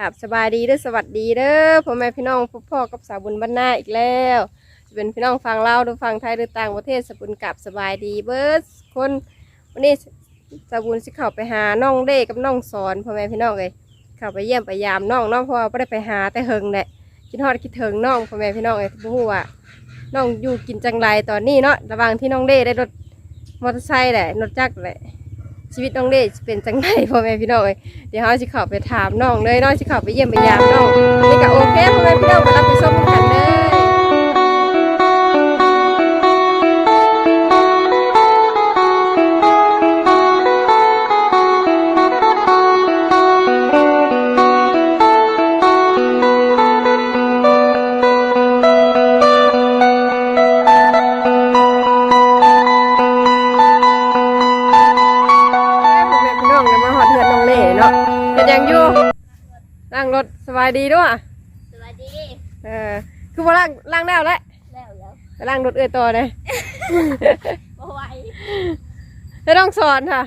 ครับสบายดีเด้อสวัสดีเด้อพ่อแม่พี่น้องพ่อพ่อกับสาวบุญบ้านนาอีกแล้วจะเป็นพี่น้องฟังเล่าหรือฟังไทยหรือต่างประเทศสาวบุญกับสบายดีเบิร์ดคนวันนี้สาวบุญสิเข้าไปหาน้องเด้กับน้องสอนพ่อแม่พี่น้องเลยเข้าไปเยี่ยมไปยามน้องน้องเพราะว่าไม่ได้ไปหาแต่เฮิงแหละคิดฮอดคิดถึงน้องพ่อแม่พี่น้องเลยบ่ฮู้ว่าน้องอยู่กินจังไรตอนนี้เนาะระว่างที่น้องเด้ได้รถมอเตอร์ไซค์แหละรถจักรแหละ ชีวิตน้องเดชเป็นจังไงพ่อแม่พี่น้องเอ้ยเดี๋ยวเราจะเข้าไปถามน้องเลยน้องจะเข้าไปเยี่ยมไปยามน้องนี่ก็โอเคพ่อแม่พี่น้องมารับไปส้มกันเลยางรถสบายดีด้วยสวัสดีเออคือว่าล้างล้างแล้วแหละแล้วแล้วไปล้างรถเอื้อยตัวเลยบ่ไหวแล้วต้องสอนค่ะ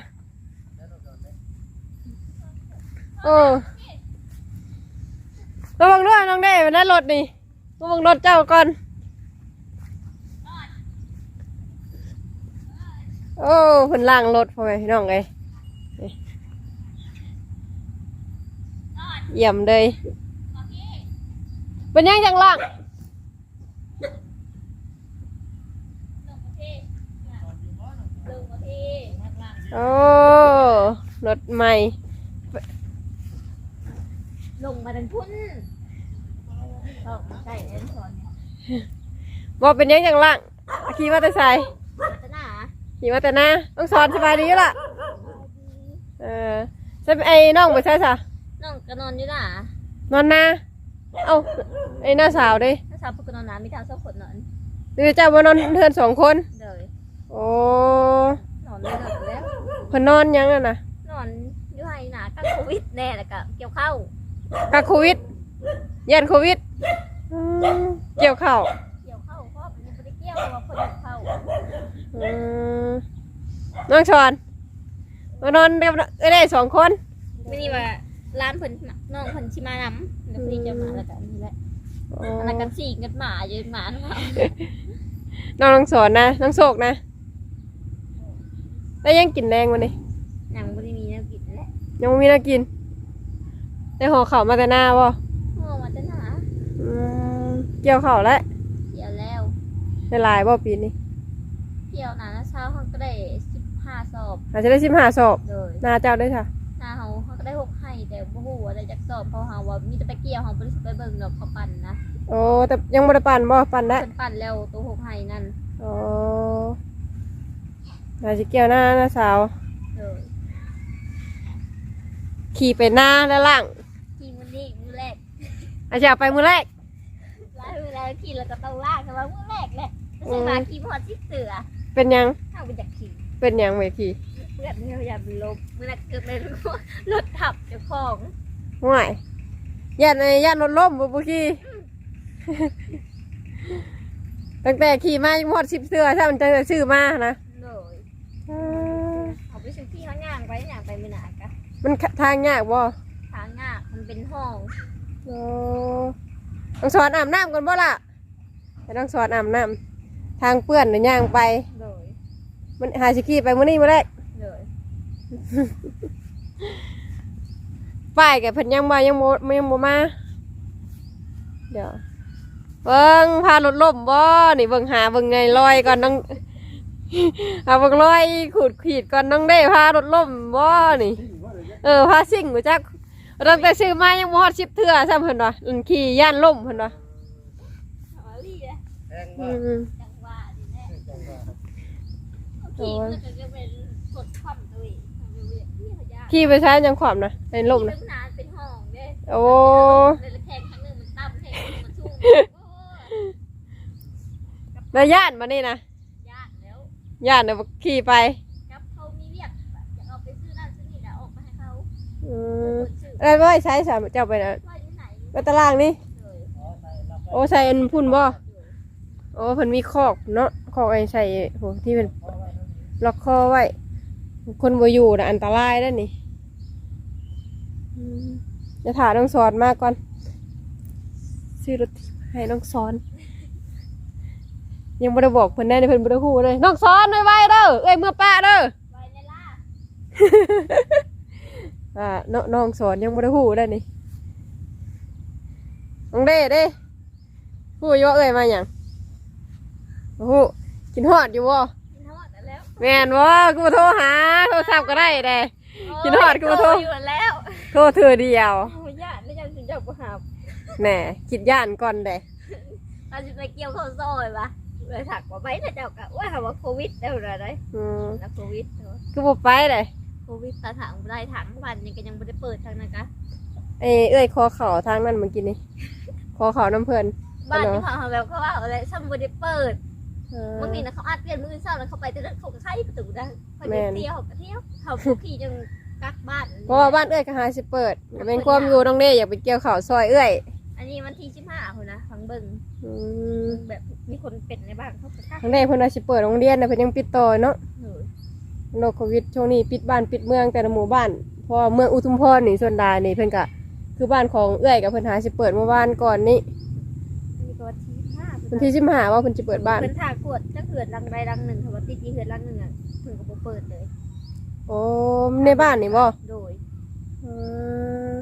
โอ้ระวังด้วยน้องเด้มันได้รถนี่ระวังรถเจ้าก่อน โอ้เพิ่นล้างรถพ่อแม่พี่น้องเลยนี่เยี่ยมเลย เป็นยังจังล่างลงมาที่ลงมาที่โอ้รถใหม่ ลงมาดันพุ่นลงมาใส่เอ็นสอนเนี่ยบอกเป็นยังจังล่างขี่มาแต่ใส่มาตะหน้าขี่มาแต่หน้าต้องสอนสบายดีอยู่ล่ะ เออใช่ไอ้น้องไปใช่สะน้องก็นอนอยู่น่ะนอนนา เอ้าไอ้หน้าสาวดิถ้าสาวพวกก็นอนน้ำมีทางสองคนนอนหรือเจ้าว่านอนเทือนสองคนเดี๋ยวโอ้นอนเลยนอนแล้ว เพิ่นนอนยังอะนะนอนอยู่ไห้หนากักโควิดแน่แล้วก็เกี่ยวข้าวกักโควิดยันโควิดอืมเกี่ยวข้าวเกี่ยวข้าวเพราะมันยังไม่ได้เกี่ยวเพราะว่าคนเกี่ยวข้าวอืมน้องชอนมานอนกับเอ้ยได้สองคน ไม่นี่ว่าร้านเพิ่นน้องเพิ่นชิมานำ เดี๋ยวพอดีจะมาแล้วกันนี่แหละโอ้อันนั้นกันสี่กันหมาเยอะหมาทั้งหมดน้องน้องสอนนะน้องโศกนะ แล้วยังกินแรงวันนี้ยังไม่ได้มีแนวกินแหละยังไม่มีน่ากินได้ห่อข้าวมาแต่หน้าบ่เมื่อวันจะหนาอืมเกี่ยวข้าวแล้วเที่ยวแล้วได้หลายบ่ปีนี้เที่ยวหนานะเช้าเขาก็ได้สิบห้าสอบอาจจะได้สิบห้าสอบเลยหน้าเจ้าได้ค่ะ แต่บ่ฮู้ว่าได้จักสอบเพราะเขาว่ามีแต่ไปเกี่ยวเขาบ่ได้สิไปเบิ่งดอกเขาปั่นนะโอ้แต่ยังบ่ได้ปั่นบ่ปั่นได้เพิ่นปั่นแล้วตัวหกให้นั่นโอ้น่าจะเกี่ยวหน้าหน้าสาวเลยขี่ไปหน้าแล้วล่างขี่มื้อนี้มื้อแรกอาจจะเอาไปมือแรกหลายเวลาขี่แล้วก็ต้องลากแต่ว่ามื้อแรกแหละไม่ใช่มาขี่พอดสิเสือเป็นยังเข้าไปจากขี่เป็นยังไม่ขี่ เพื่อนเนี่ยอย่าเป็นลมมื้อนั้นเกิดเลยรถทับเจ้าของห่วยยันในยันรถล้มบ่บ่ขี่ตั้งแต่ขี่มายังหมดสิบเสื้อถ้ามันจะซื้อมานะเลยอ่าเอาไปซื้อที่เขาย่างไปย่างไปไม่นานกะมันทางยากบ่ทางย่างมันเป็นห้องโอ้ต้องสอนอาบน้ำก่อนบ่ล่ะไปต้องสอนอาบน้ำทางเปื้อนหรือย่างไปเลยมันหาสิขี่ไปมื้อนี้มื้อแรกเลย ป้ายกับเพิ่นยังบ่ยังบ่ยังบ่มา เดี๋ยวเบิ่งพารถล่มบ่นี่เบิ่งหาเบิ่งไงลอยก่อนน้องหาเบิ่งลอยขูดขีดก่อนน้องได้พารถล่มบ่นี่ เออพาซิ่งบ่จักตั้งแต่ซื้อมายังบ่ฮอด10เทื่อซ้ำเพิ่นว่าอืมขี่ย่านล่มเพิ่นว่าเอาลี่เลยอืมจังหวะนี่แหละขี่มันก็จะเป็น ขาย่างขี่ไปใช้ยังขวามนะในล่มนะขี่ไปนานเป็นห้องเด้โอ้เลยแทงครั้งหนึงมันต่ำแทงครั้งหนึงมันสูงโอ้ยแล้วย่านมานี่นะยากแล้วย่านเดี๋ยวขี่ไปกับเขามีเรียกแบบอยากเอาไปซื้อนั่นซื้อนี่แล้วออกมาให้เขาอืมคนซื้อแล้วไม่ใช้สามเจ้าไปนะว่าอยู่ไหนไปตารางนี่เลยโอ้ใส่อันพุ่นบ่โอ้เพิ่นมีคอกเนาะคอกไอ้ใส่โหที่เป็นล็อกคอไว้ คนบ่อยู่นะอันตรายแล้วนี่อืมจะถ่าน้องสอนมากก่อน ซื้อรถถีบให้น้องสอน ยังไม่ได้บอกเพิ่นแน่ในเพิ่นบ่ได้ฮู้เลยน้องสอนไวๆเด้อเอ้ยเมื่อป้าเด้อไว้ในล่าอ่าน้องน้องสอนยังบ่ได้ฮู้ได้นี่น้องเด้เด้ฮู้อยู่ว่าเอ้ยมาหยังบ่ฮู้กินฮอดอยู่บ่กินทอด แล้วแม่นบ่กูบ่โทรหาโทรศัพท์ก็ได้เด้กินทอดกูมาโทรอยู่แล้วโทรเธอเดียวโอ้ยญาติไม่ยังถึงจะกูหาแหน่คิดย่านก่อนเด้เราจะไปเกี่ยวข้าวซอยปะเลยถักว่าไปถ้าเจ้ากะว่าหาว่าโควิดได้หรือไรอืมนะโควิดเนอะคือบ่ไปเลยโควิดตาถังบ่ได้ถังวันยังก็ยังไม่ได้เปิดทางนั้นกะเอ้ยเอ้ยคอเข่าทางนั้นเมื่อกี้นี่คอเข่าน้ำเพิ่นบ้านฮัลโหลที่เขาแบบเขาว่าอะไรซ้ำบ่ได้เปิดเออ บางทีนะเขาอัดเปลี่ยนมือเศร้าแล้วเขาไปแต่ละเขาก็ไข่ประตูได้ไปแม่นเที่ยวก็เที่ยวเขาผู้ขี่จังกักบ้านเพราะว่าบ้านเอ้ยก็หาสิเปิดเป็นความอยู่น้องเด้อยากไปเกี่ยวข้าวซอยเอ้ยอันนี้วันที่สิบห้าคนนะฟังเบิ่งอืมแบบมีคนเป็นในบ้านเขาก็กักทางเด้เพิ่นว่าสิเปิดโรงเรียนนะเพิ่นยังปิดต่อเนาะเออโรคโควิดช่วงนี้ปิดบ้านปิดเมืองแต่ละหมู่บ้านเพราะว่าเมืองอุทุมพรนี่ส่วนใดนี่เพิ่นก็คือบ้านของเอ้ยกับเพิ่นหาสิเปิดเมื่อวานก่อนนี้มีตัว ที่ห้าวันที่15ว่าเพิ่นจะเปิดบ้านเป็นทางกวดจะเกิดรังใดรังหนึ่งถ้าว่าติดที่เกิดรังหนึ่งอะเพิ่นก็บ่เปิดเลย โอ้ในบ้านนี่บ่โดยอืม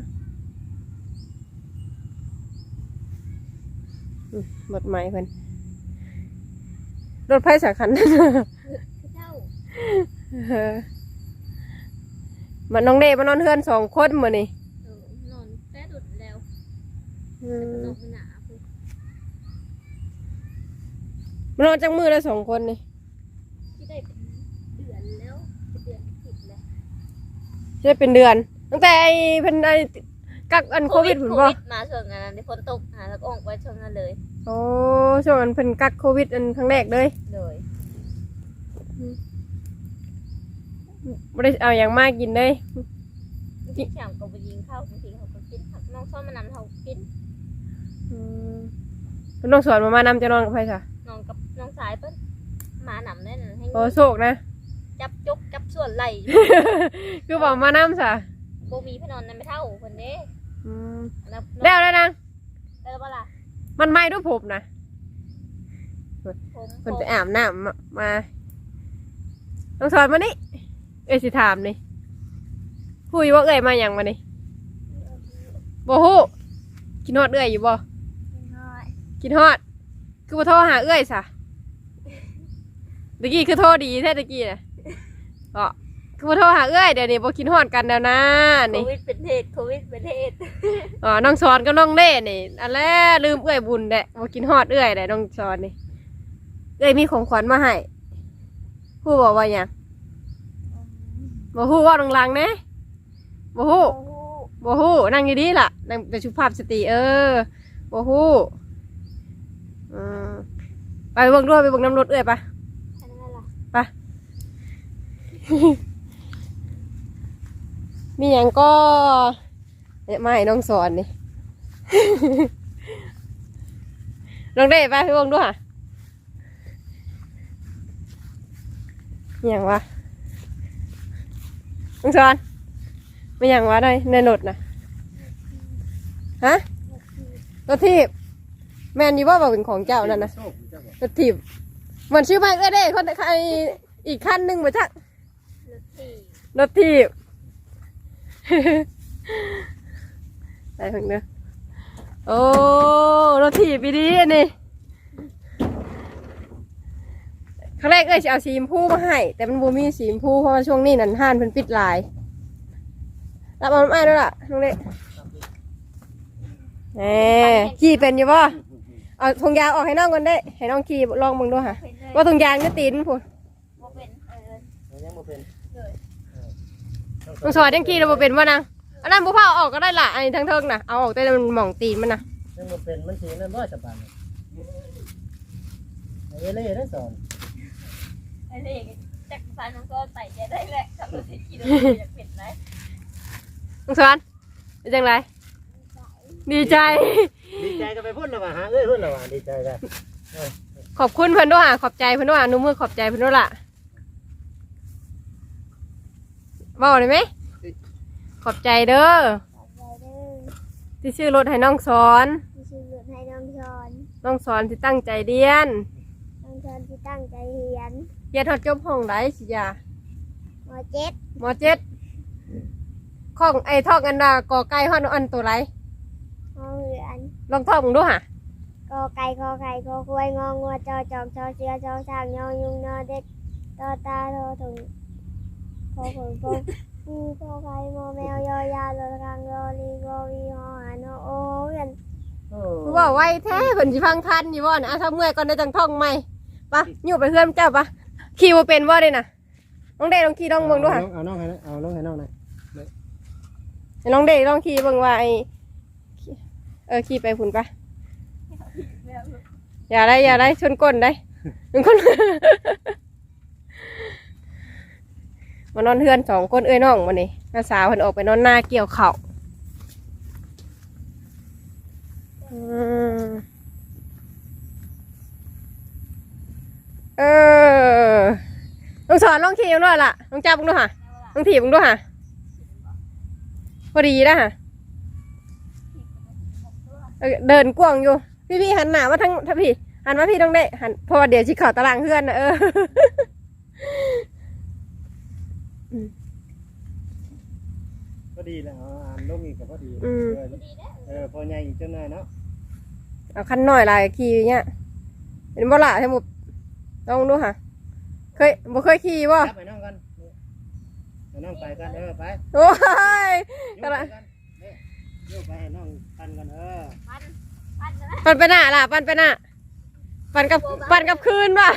อืมรถใหม่เพิ่นรถไฟสาคันเจ้าเออมันน้องเดมานอนเฮือนสองคนมื้อนี่เออนอนแป้ดุดแล้วอืมนอนหนาเพิ่น มานอนจังมือแล้วสองคนนี่ที่ได้เป็นเดือนแล้วเป็นเดือนสิบแล้วจะได้เป็นเดือน ตั้งแต่ไอ้เพิ่นไอ้กักอันโควิดผุนโคบ่วิดมาช่วงนั้นที่ฝนตกหาแล้วก็ออกไปช่วงนั้นเลยโอ้ช่วงนั้นเพิ่นกักโควิดอันครั้งแรกเลยโดยบ่ได้เอาหยังมากินเลยที่แขมก็ไปยิงเข้าบางทีเขาก็กินผักน้องซ้อนมานำเขากินอืมเพิ่นต้องสอนมามานำจะนอนกับไผซะ น้องกับน้องสายเพิ่นมานำได้นั่นให้โอ้โชคนะ จับจกจับส่วนไหลคือบอกมานำซะโบมีพี่นอนนั่นไม่เท่าคนเด้อืมแล้วแล้วแล้วนางแล้วบ่ล่ะมันไหม้ด้วยผมนะผมเพิ่นไปอาบน้ำมามาต้องสอนมานี่เอ้ยสิถามนี่คุยว่าเอ้ยมาหยังมานี่บ่ฮู้กินฮอดเอ้ยอยู่บ่น้อยกินฮอด คือบ่โทรหาเอ้ยซะ ตะกี้คือโทรดีแท้ตะกี้น่ะก็คือบ่โทรหาเอ้ยเดี๋ยวนี้บ่กินฮอดกันแล้วนะโคนี่วิดเป็นเทศโควิดเป็นเทศอ๋อน้องสอนกับน้องเล่นี่อันแรกลืมเอ้ยบุญแหละบ่กินฮอดเอ้ยแหละน้องสอนนี่เอ้ยมีของขวัญมาให้ฮู้บอกว่าหยังบ่ฮู้ว่าลังๆนะบ่ฮู้โอ้โหบ่ฮู้นั่งอยู่ดีล่ะนั่งเป็นสุภาพสตรีเออบ่ฮู้อืมไปเบิ่งด้วยไปเบิ่งน้ำรถเอ้ยปะอันนั้นล่ะไป มีหยังก็เนี่ยมาให้น้องสอนนี่น้องเด้ไปไปเบิ่งด้วยค่ะมีหยังวะน้องสอนมีหยังวะในในรถนะฮะรถทีบแมนอยู่ว่าบอกเป็นของเจ้านั่นนะรถถีบมันชื่อไม่เอ้ยเด้คนใครอีกขั้นหนึ่งมาจัก รถที่รถถีบได้เพิ่งเด้อโอ้รถถีบปีดีอันนี่ครั้งแรกเอ้ยจะเอาสีชมพูมาให้ แต่มันบ่มีสีชมพูเพราะว่าช่วงนี้นันห้านเพิ่นปิดลาย รับเอาน้ำอ้ด้วยล่ะน้องเล็กแหมขี่เป็นอยู่ป่ะเอาทงยางออกให้น้องก่อนได้ ให้น้องขี่ลองมึงด้วยค่ะ ว่าตรงยางนี่ตีนพูด บ่เป็นเออ ยังบ่เป็น เลย มึงสอนยังขี่เราบ่เป็นว่านางอันนั้นบุพาเอาออกก็ได้ละอันนี้ทั้งเทิงนะเอาออกแต่มันหม่องตีนมันนะยังบ่เป็นมันสินั่นบ่สบายเอ้ยเลยได้สอนไอ้เล็กจักรพรรดิน้องก็ใส่ใจได้แหละขับรถที่ขี่รถอยากเห็นไหมมึงสอนเป็นจังไรดีใจ ดีใจก็ไปพูดและว่าหาเอ้ยพูดและว่าดีใจกันขอบคุณเพิ่นด้วยอะขอบใจเพิ่นด้วยอะหนุ่มือขอบใจเพิ่นด้วยล่ะ บอกเลยไหมขอบใจเด้อที่ชื่อรถให้น้องสอนที่ชื่อหลุดให้น้องชอนน้องสอนที่ตั้งใจเรียนน้องชอนที่ตั้งใจเรียนเรียนฮอดจบห้องไดสิยามเจ็ดมเจ็ดข้องไอ้ท่องอันดากอไก่ฮอดอันตัวไรห้องเรียนลองท่องมึงดูหะกอไก่กอไก่กอควายงองัวจอจอกจอเสือจอช้างยอยุงนอเด็กตอตาโทถุง พอผงพงมีพอไก่มอแมวยอยาโลกังโลลีโกวีหอหานอโอเวียนโอ้กูบอกไว้แท้เพิ่นสิฟังทันอยู่บ่นะอะถ้าเมื่อยก่อนได้จังท่องใหม่ปะอยู่ไปเพื่อนเจ้าปะขี่บ่เป็นบ่ได้น่ะน้องเด้ลองขี่ลองเบิ่งดูหะเอาน้องให้นะเอาน้องให้น้องหน่อยให้น้องเด้ลองขี่เบิ่งว่าไอ้เออขี่ไปพุ่นปะอย่าได้อย่าได้ชนก้นได้ชนก้น มานอนเฮือนสองคนเอ้ยน้องวันนี้น้าสาวเพิ่นออกไปนอนหน้าเกี่ยวเขาเออลองสอนลองขี่มึงด้วยล่ะลองจับมึงด้วยค่ะลองถีบมึงด้วยค่ะพอดีนะค่ะเดินกว้างอยู่ พี่พี่หันหน้ามาทั้งทั้งพี่หันมาพี่ต้องได้หันพราะว่าเดี๋ยวชิเข่าตารางเพื่อนนะเออ พอดีแล้วเอาอ่านลงอีกก็พอดีอืมเออเออพอใหญ่อีกจังหน่อยเนาะเอาคันหน่อยลายขี่เนี่ยเป็นบ่ละใช่หมดลองดูค่ะ เคยบ่เคยขี่บ่จับให้น้องกันให้น้องไปกันเออไปโอ้ยโยกไปกันเนี่ยโยกไปให้น้องกันกันเออปันปันนะปันไปหน้าล่ะ ปันไปหน้าปันกับปันกับคืนว่ะ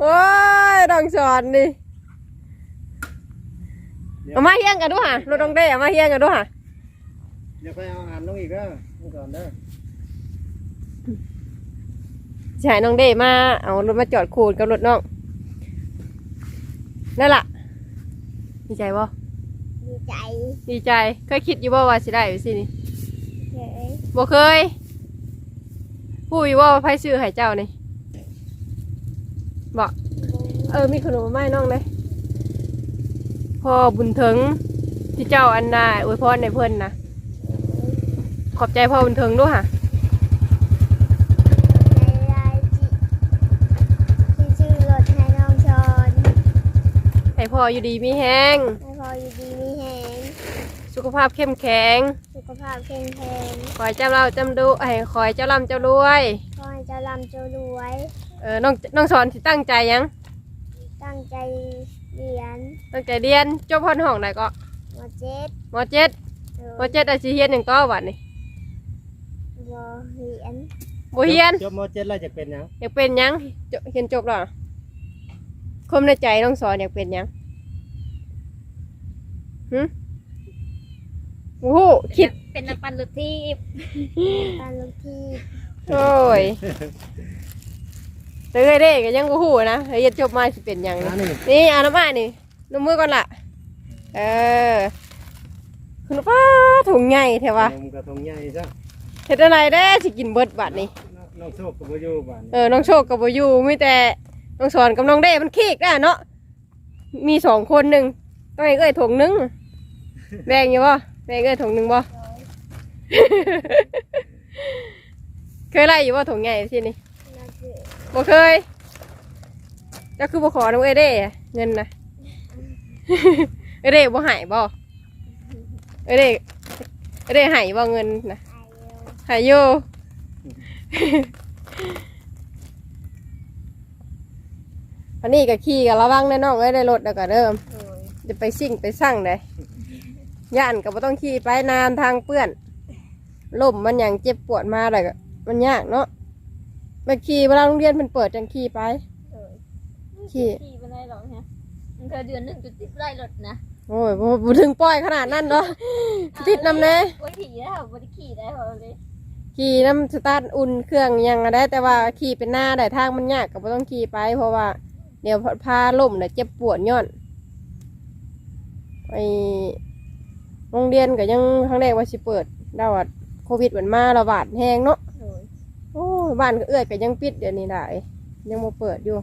โอ้ยต้องสอนดิ เอามาเฮียงกันดูค่ะรถตองเด้เอามาเฮียงกันดูค่ะเดี๋ยวไปเอาอ่านลงอีกเด้อลงก่อนเด้อใช่น้องเด้มาเอารถมาจอดคูนกับรถน้องนั่นล่ะดีใจบ่ดีใจ ดีใจเคยคิดอยู่บ่ว่าสิได้อยู่สินี่เฉยบ่เคยผู้อยู่ว่าไผซื้อให้เจ้านี่บอกเออมีขนมมาให้น้องเลย พ่อบุญถึงที่เจ้าอันนาอวยพรในเพิ่นนะขอบใจพ่อบุญถึงด้วยค่ะในรายจิที่ชื่อรถให้น้องชอนให้พ่ออยู่ดีมีแห้งให้พออยู่ดีมีแหงสุขภาพเข้มแข็ง สุขภาพแข็งแรงขอให้เจ้าเราจำดูให้ขอให้เจ้าร่ำเจ้ารวยขอให้เจ้าลำเจ้ารวย เออน้องน้องสอนสิตั้งใจหยัง ตั้งใจเรียน ตั้งใจเรียนจบพอนห้องไหนก็มเจ็ดมเจ็ดโดมเจ็ดอาชีเฮียนหนึ่งต่อวันนี่บเรียนบ่เฮียนจบมเจ็ดแล้วจะเป็นหยังอยากเป็นหยังจบเรียนจบแล้วเหรอคมในใจน้องสอนอยากเป็นหยังหึโอ้โหคิดเป็นนักปั่นรถทีบปั่นรถทีบโอ้ยแต่เอ้ยเด้ก็ยังโอ้โหนะเรียนจบมาสิเป็นหยังอ่านี่นี่นี่เอาน้ำมานี่ ลงมือก่อนล่ะ เออ คุณป้าถุงใหญ่แถวะนมกระทงใหญ่ซะเฮ็ดอะไรได้สิกินเบิดบัดนี่น้องโชคกับโบอยูบ้านเออ น้องโชคกับโบอยูมีแต่ น้องสอนกับน้องเด้มันขี้ได้เนาะ มีสองคนหนึ่งต้องให้เอ้ยถุงหนึง แบ่งอยู่บ่แบ่งเอ้ยถุงหนึงบ่ เคยไล่อยู่บ่ถุงใหญ่ที่นี่นักเรียนบ่เคย ก็คือบ่ขอน้องเอ้ยเด้เงินนะ เอ้ยเด้บ่ใหายบ่เอ้ยเด้เอ้ยเด้ใหายบ่เงินนะไอเอลหายอยู่ อันนี้ก็ขี่กับระวังแน่น้องเอ้ยได้รถแล้วก็เริ่มโดยจะไปซิ่งไปสั่งได้ย่านก็บ่ต้องขี่ไปนานทางเปื้อนล่มมันอย่างเจ็บปวดมาเลยก็มันยากเนาะไปขี่เวลาโรงเรียนมันเปิดจังขี่ไปโดยขี่ขี่ไปได้หรอกฮะมัน เคยเดือนหนึ่งจุดสิบไร่รถนะโอ้ยบ่บ่ถึงปล่อยขนาดนั้นเนาะติดน้ำแน่โอ้ยขี่ได้เหรอบริขี่ได้เหรอเลยขี่น้ำสตาร์ทอุ่นเครื่องหยังอะได้ แต่ว่าขี่เป็นหน้าได้ทางมันยากก็บ่ต้องขี่ไปเพราะว่าเดี๋ยวพาล่มเนี่ยเจ็บปวดย้อนไอโรงเรียนก็ยังครั้งแรกว่าสิเปิดดาวาโควิดมันมาระบาดแหงเนาะโดยโอ้ยบ้านก็เอื้อยก็ยังปิดเดี๋ยวนี้ได้ยังมาเปิดอยู่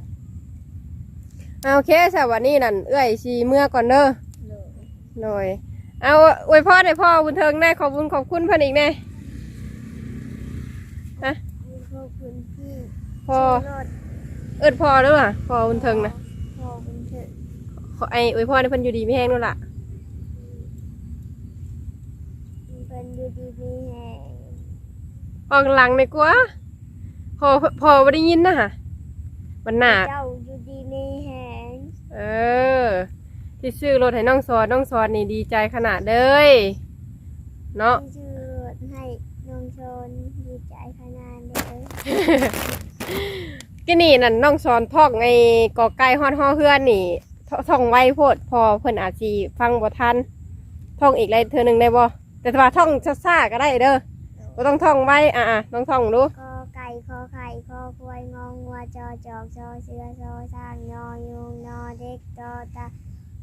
เอาโอเคสวัสดีนั่นเอื้อยสีเมื่อก่อนเด้อโดยหน่อย เอาอวยพรให้พ่อบุญเทิงแน่ขอบคุณขอบคุณเพิ่นอีกแน่ขอบคุณที่พ่อรถเอิดพ่อเด้อล่ะพ่อบุญเทิงนะขอบคุณเถอะขอไอ้อวยพรให้เพิ่นอยู่ดีไม่แห้งนู่นล่ะเป็นอยู่ดีมีแหงออกหลังในกว่าพ่อพ่อบ่ได้ยินนะฮะมันหนา เออ ที่ซื้อรถให้น้องสอนน้องสอนนี่ดีใจขนาดเลยเนาะที่ชื่อรถให้น้องชนดีใจขนาดเลยก็นี่นั่นน้องสอนท่องไอ้กอไก่ฮอดฮอเฮือนนี่ทท่องไวโพดพอเพิ่นอาจสิฟังบ่ทันท่องอีกไรเธอหนึ่งได้บ่แต่ว่าท่องช้าๆก็ได้เด้อบ่ต้องท่องไวอะๆต้องท่องดูกอไก่ คอไข่คอควายงองัวจอจอกจอเสือซอสร้างยอยุงนอเด็กจอตา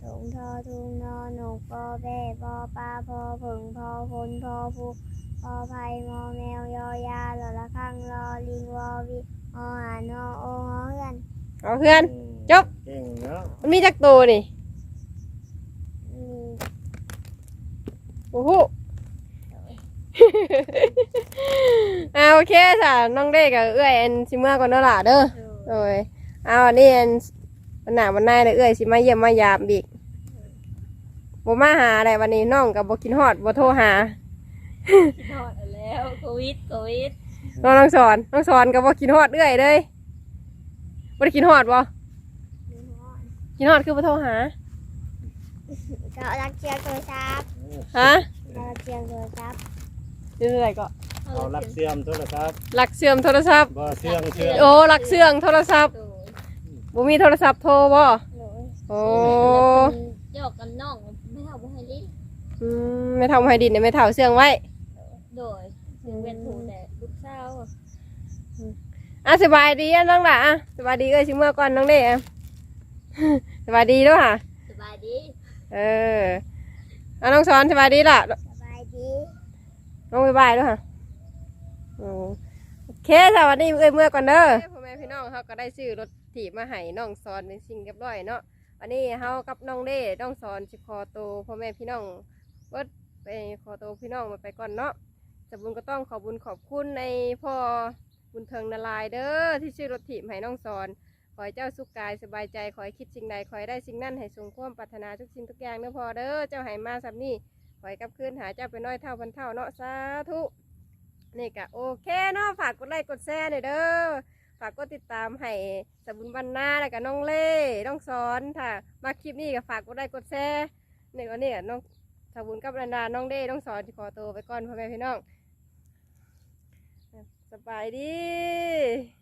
ถุงทอทุงนอหนูปอแบปอปลาพอผึ่งพอพลพอพุกพอไผ่มอแมวยอยาหลอละข้างรอลิงวอวิอหานอโอหอเฮือนเอาเพื่อนจบเก่งเนาะมันมีจักตัวนี่โอ้โห อ่าโอเคจ้ะน้องเด็กกับเอื้อยแอนสิเมื่อก่อนเนาะล่ะเด้อโดยเอาอันนี้แอนวันหน้าวันหน้าเด้อเอื้อยสิมาเยี่ยมมายามอีกบ่มาหาอะไรวันนี้น้องกับบ่กินฮอดบ่โทรหาทอดแล้วโควิดโควิดน้องน้องสอนน้องสอนกับบ่กินฮอดเอื้อยเลยบ่ได้กินฮอดบ่มีหอกินฮอดคือบ่โทรหาก็รักเชียงโทรศัพท์ฮะรักเชียงโทรศัพท์ นี่อะไรก็เอารับเสื่อมโทรศัพท์หลักเสื่อมโทรศัพท์ บ่เสื่อมเสื่อมโอ้หลักเสื่อมโทรศัพท์โดยบ่มีโทรศัพท์โทรบ่หนูโอ้หยอกกันน้องไม่เท่าบ่ให้ลิ้นอืมไม่ทำให้ดินเนี่ยไม่เท่าเสื่องไว้โดยถึงเป็นถูแต่ลูกสาวอะสบายดีอะน้องล่ะอะสบายดีเอ้ยชิเมื่อก่อนน้องเด้อะ สบายดีด้วยค่ะ สบายดี เอออะน้องสอนสบายดีล่ะสบายดี น้องบายบายด้วยค่ะโอเคสวัสดีเอ้ยเมื่อก่อนเด้อพ่อแม่พี่น้องเขาก็ได้ซื้อรถถีบมาให้น้องสอนเป็นสิ่งเรียบร้อยเนาะวันนี้เฮากับน้องเด้น้องสอนสิคอโตพ่อแม่พี่น้องเบิดไปขอโตพี่น้องมาไปก่อนเนาะสบุญก็ต้องขอบุญขอบคุณในพ่อบุญเทิงนาลายเด้อที่ซื้อรถถีบให้น้องสอนขอให้เจ้าสุขกายสบายใจขอให้คิดสิ่งใดขอให้ได้สิ่งนั้นให้สมความปรารถนาทุกสิ่งทุกอย่างเด้อพอเด้อเจ้าให้มาสับนี้ ขอให้กับคืนหาเจ้าเป็นน้อยเท่าพันเท่าเนาะสาธุนี่ก็โอเคเนาะฝากกดไลค์กดแชร์หน่อยเด้อฝากกดติดตามให้สบุญบรรณาแล้วก็น้องเล่น้องสอนถ้ามาคลิปนี้ก็ฝากกดไลค์กดแชร์นี่ก็นี่น้องสบุญกับบรรณาน้องเล่น้องสอนขอตัวไปก่อนพ่อแม่พี่น้องสบายดี